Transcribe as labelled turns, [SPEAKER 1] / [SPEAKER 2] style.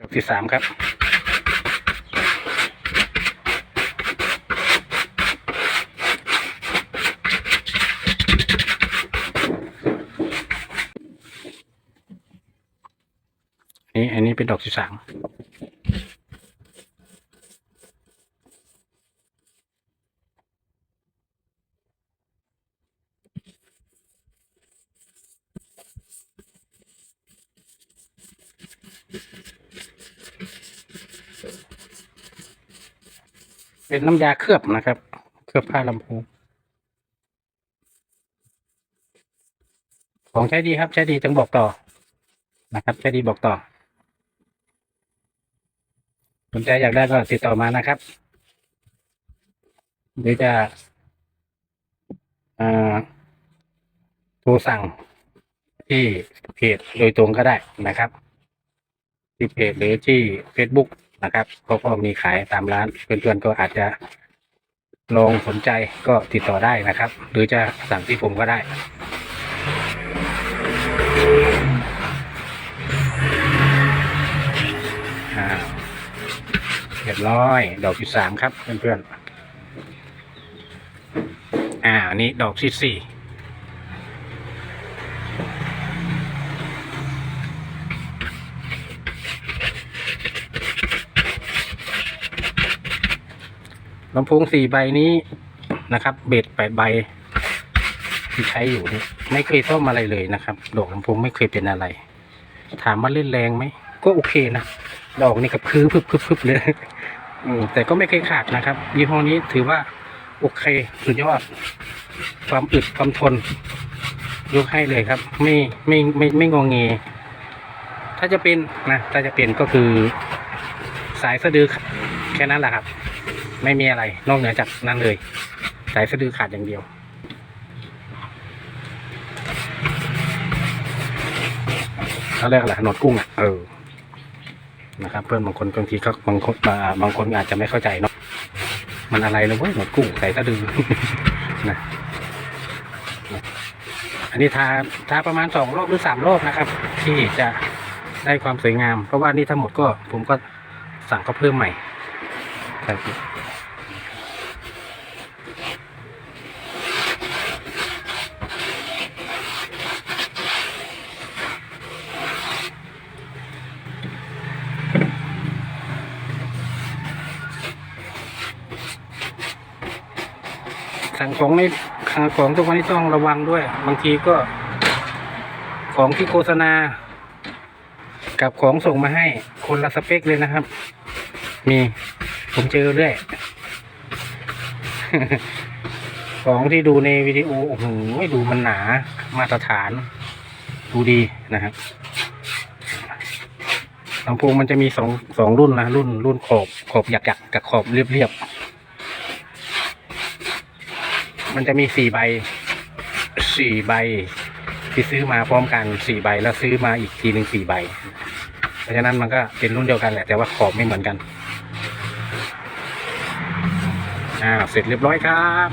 [SPEAKER 1] ดอกที่สามครับ นี่อันนี้เป็นดอกที่สาม เป็นน้ำยาเคลือบนะครับ เคลือบผ้าลำโพงของใช้ดีครับ ใช้ดีต้องบอกต่อนะครับ ใช้ดีบอกต่อสนใจอยากได้ก็ติดต่อมานะครับหรือจะโทรสั่งที่เพจโดยตรงก็ได้นะครับ ที่เพจหรือที่ Facebook นะครับเขาก็มีขายตามร้านเพื่อนๆก็อาจจะลองสนใจก็ติดต่อได้นะครับ หรือจะสั่งที่ผมก็ได้ เรียบร้อย ดอกที่สามครับเพื่อนๆอ่านนี้ดอกที่สี่ ลำโพงสี่ใบนี้นะครับ เบ็ดแปดใบที่ใช้อยู่นี่ไม่เคยซ่อมอะไรเลยนะครับ ดอกลำโพงไม่เคยเป็นอะไร ถามว่าเล่นแรงไหม ก็โอเคนะ ดอกนี่กับคือพึบพึบพึบเลยแต่ก็ไม่เคยขาดนะครับ ยี่ห้อนี้ถือว่าโอเคสุดยอด ความอึดความทน ยกให้เลยครับ ไม่ไม่ไม่ไม่งอเงถ้าจะเป็นนะ ถ้าจะเป็นก็คือสายสะดือแค่นั้นแหละครับ ไม่มีอะไร นอกเหนือจากนั้นเลย สายสะดือขาดอย่างเดียว เขาเรียกอะไรหนวดกุ้งอะ เออ นะครับ เพื่อนบางคนบางทีก็บางคนาบางคนอาจจะไม่เข้าใจเนาะ มันอะไรเลยเว้ยหนวดกุ้งใส่สะดือนะอันนี้ทาทาประมาณสองรอบหรือสามรอบนะครับ ที่จะได้ความสวยงาม เพราะว่านี่ทั้งหมดก็ผมก็สั่งก็เพิ่มใหม่ครับ สั่งของในของทุกวันนี้ต้องระวังด้วย บางทีก็ ของที่โฆษณา กับของส่งมาให้คนละสเปคเลยนะครับ มีผมเจอเรื่อยของที่ดูในวิดีโอโอ้โหดูมันหนามาตรฐาน ดูดีนะครับลำโพงมันจะมีสองสองรุ่นนะรุ่นรุ่นขอบขอบหยักๆกับขอบเรียบๆ มันจะมีสี่ใบสี่ใบ ที่ซื้อมาพร้อมกันสี่ใบ แล้วซื้อมาอีกทีหนึ่งสี่ใบ เพราะฉะนั้นมันก็เป็นรุ่นเดียวกันแหละแต่ว่าขอบไม่เหมือนกันอ่าเสร็จเรียบร้อยครับ